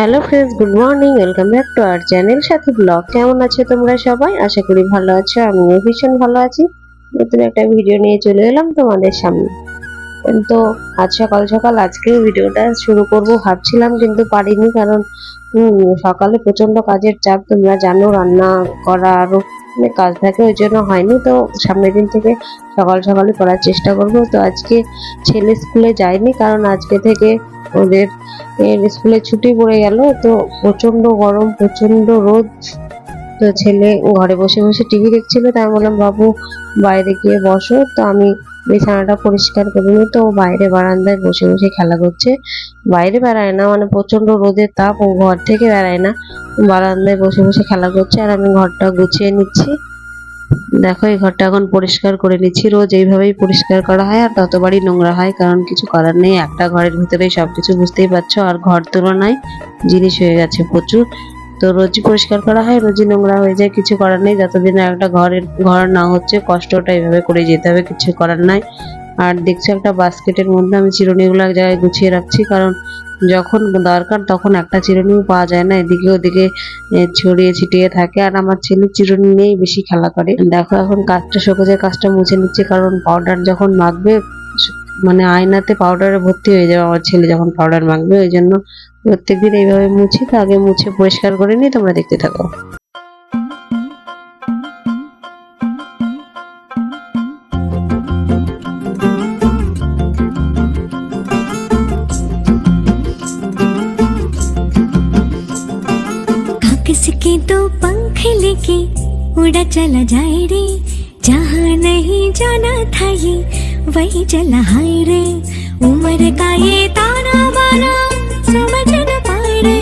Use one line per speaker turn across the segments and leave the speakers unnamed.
Hello friends good morning welcome back to our channel Sathi blog কেমন আছো তোমরা সবাই? আশা করি ভালো আছো, আমিও ভীষণ ভালো আছি। নতুন একটা ভিডিও নিয়ে চলে এলাম তোমাদের সামনে। তো আজ সকাল সকাল আজকে ভিডিওটা শুরু করব, ভাবছিলাম কিন্তু পারিনি কারণ সকালে প্রচণ্ড কাজের চাপ, তোমরা জানো রান্না করা আরও অনেক কাজ থাকে, ওই জন্য হয়নি। তো সামনের দিন থেকে সকাল সকালে করার চেষ্টা করব। তো আজকে ছেলে স্কুলে যায়নি কারণ আজকে থেকে ওদের স্কুলে ছুটি পড়ে গেল, তো প্রচণ্ড গরম প্রচণ্ড রোদ। তো ছেলে ঘরে বসে বসে টিভি দেখছিল, তাই বললাম, বাবু, বাইরে গিয়ে বসো। তো আমি বিছানাটা পরিষ্কার করে নিই, তো বাইরে বারান্দায় বসে বসে খেলা করছে। বাইরে বেড়ায় না মানে প্রচণ্ড রোদের তাপ, ও ঘর থেকে বেড়ায় না। বারান্দায় বসে বসে খেলা করছে, আর আমি ঘরটা গুছিয়ে নিচ্ছি। দেখো, এই ঘরটা এখন পরিষ্কার করে নিচ্ছি। রোজ এইভাবেই পরিষ্কার করা হয়, আর ততবারই নোংরা হয়, কারণ কিছু করার নেই। একটা ঘরের ভিতরেই সবকিছু বুঝতেই পারছ, আর ঘর তুলনায় জিনিস হয়ে গেছে প্রচুর। তো রোজই পরিষ্কার করা হয়, রোজই নোংরা হয়ে যায়, কিছু করার নেই। যতদিন একটা ঘরের, ঘর না হচ্ছে, কষ্টটা এইভাবে করে যেতে হবে, কিছু করার নাই। আর দেখছ, একটা বাস্কেটের মধ্যে আমি চিরুনিগুলো এক জায়গায় গুছিয়ে রাখছি, কারণ যখন দরকার তখন একটা চিরুনিও পাওয়া যায় না, এদিকে ওদিকে ছড়িয়ে ছিটিয়ে থাকে। আর আমার ছেলে চিরুনি নিয়েই বেশি খেলা করে। দেখো এখন কাজটা শোকেজে কাজটা মুছে নিচ্ছে, কারণ পাউডার যখন মাখবে মানে আয়নাতে পাউডারে ভর্তি হয়ে যাবে আমার ছেলে যখন পাউডার মাখবে। ওই জন্য প্রত্যেকদিন এইভাবে মুছি, তো আগে মুছে পরিষ্কার করে নিয়ে তোমরা দেখতে থাকো।
किसके दो पंख लेके उड़ा चला जाए रे जहाँ नहीं जाना था ये वही चला हाय रे उम्र का ये ताना बाना समझ न पाए रे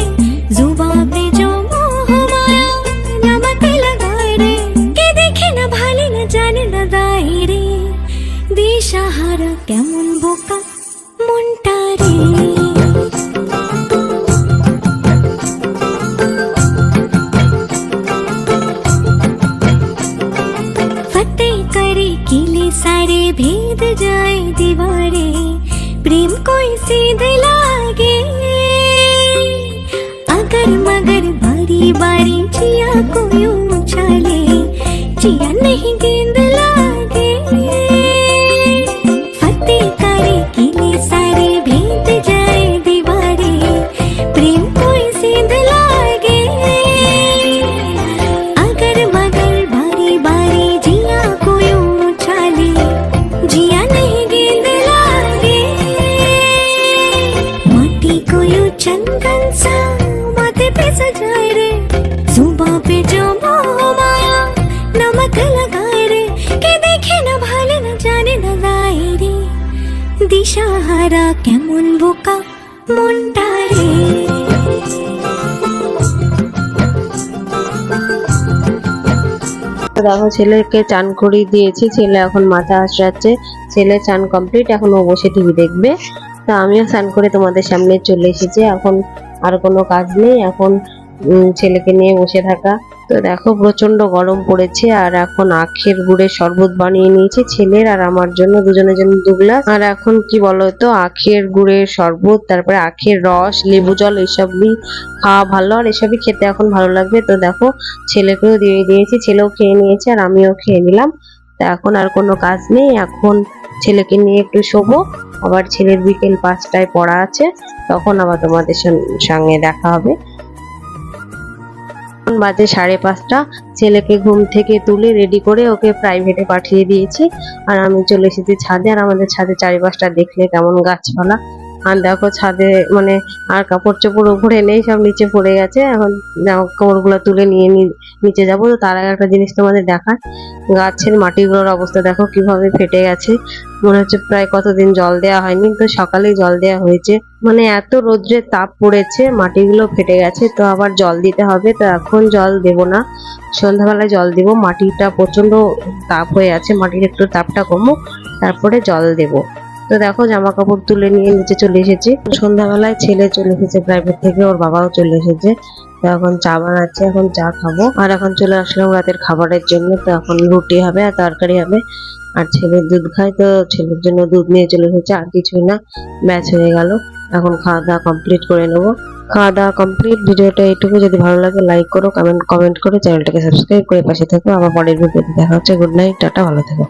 जुबा पे जो मोह माया नमक लगाए रे के देखे न भाले न जाने न दाए रे দিশাহারা কেমন বোকা भेद जाए दीवारे प्रेम कोई सीध लागे अगर मगर बारी बारी जिया को जो मोह माया नमक लगाए रे के देखे न भाले न जाने न लाए रे দিশাহারা কেমন বোকা মনটা রে
তো দেখো ছেলেকে চান করিয়ে দিয়েছি ছেলে এখন মাথা আশ্রাচ্ছে ছেলে চান কমপ্লিট এখন ও বসে টিভি দেখবে তো আমিও স্নান করে তোমাদের সামনে চলে এসেছি এখন আর কোনো কাজ নেই এখন উম, ছেলেকে নিয়ে বসে থাকা। তো দেখো প্রচণ্ড গরম পড়েছে আর এখন আখের গুড়ের শরবত বানিয়ে নিয়েছি ছেলের আর আমার জন্য, দুজনের জন্য দু গ্লাস। আর এখন কি বলতো, আখের গুড়ের শরবত, তারপরে আখের রস, লেবু জল এসবই খাওয়া ভালো আর এসবই খেতে এখন ভালো লাগবে। তো দেখো, ছেলেকেও দিয়ে দিয়েছি, ছেলেও খেয়ে নিয়েছে আর আমিও খেয়ে নিলাম। তা এখন আর কোনো কাজ নেই, এখন ছেলেকে নিয়ে একটু শোবো। আবার ছেলের বিকেল পাঁচটায় পড়া আছে, তখন আবার তোমাদের সঙ্গে- দেখা হবে। বাজে সাড়ে পাঁচটা। ছেলেকে ঘুম থেকে তুলে রেডি করে ওকে প্রাইভেটে পাঠিয়ে দিয়েছি। আর আমি চলে এসেছি ছাদে। আর আমাদের ছাদে চারিপাশটা দেখলে কেমন গাছপালা। আর দেখো ছাদে মানে আর কাপড় চোপড় উপরে নেই, সব নিচে পড়ে গেছে। এখন কাপড়গুলো তুলে নিয়ে নিচে যাব। তো তার আগে একটা জিনিস তোমাদের দেখায় গাছের মাটিগুলোর অবস্থা দেখো কীভাবে ফেটে গেছে। মনে হচ্ছে প্রায় কতদিন জল দেওয়া হয়নি, তো সকালেই জল দেওয়া হয়েছে। মানে এত রোদ্রের তাপ পড়েছে, মাটিগুলো ফেটে গেছে। তো আবার জল দিতে হবে, তো এখন জল দেব না। সন্ধ্যাবেলায় জল দিব। মাটিটা প্রচণ্ড তাপ হয়ে আছে, মাটির একটু তাপটা কমুক, তারপরে জল দেব। তো দেখো জামা কাপড় তুলে নিয়ে নিচে চলে এসেছি। সন্ধ্যাবেলায় ছেলে চলে এসেছে প্রাইভেট থেকে, ওর বাবাও চলে এসেছে। তো এখন চা বানাচ্ছে, এখন চা খাব। আর এখন চলে আসলাম রাতের খাবারের জন্য। তো এখন রুটি হবে আর তরকারি হবে। আর ছেলে দুধ খায়, তো ছেলের জন্য দুধ নিয়ে চলে এসেছে। আর কিছুই না, ম্যাচ হয়ে গেল। এখন খাওয়া দাওয়া কমপ্লিট করে নেব। খাওয়া দাওয়া কমপ্লিট ভিডিওটা এইটুকু। যদি ভালো লাগে লাইক করো কমেন্ট কমেন্ট করে। চ্যানেলটাকে সাবস্ক্রাইব করে পাশে থাকো। আবার পরের ভিডিওতে দেখা হচ্ছে। গুড নাইট টাটা, ভালো থেকো।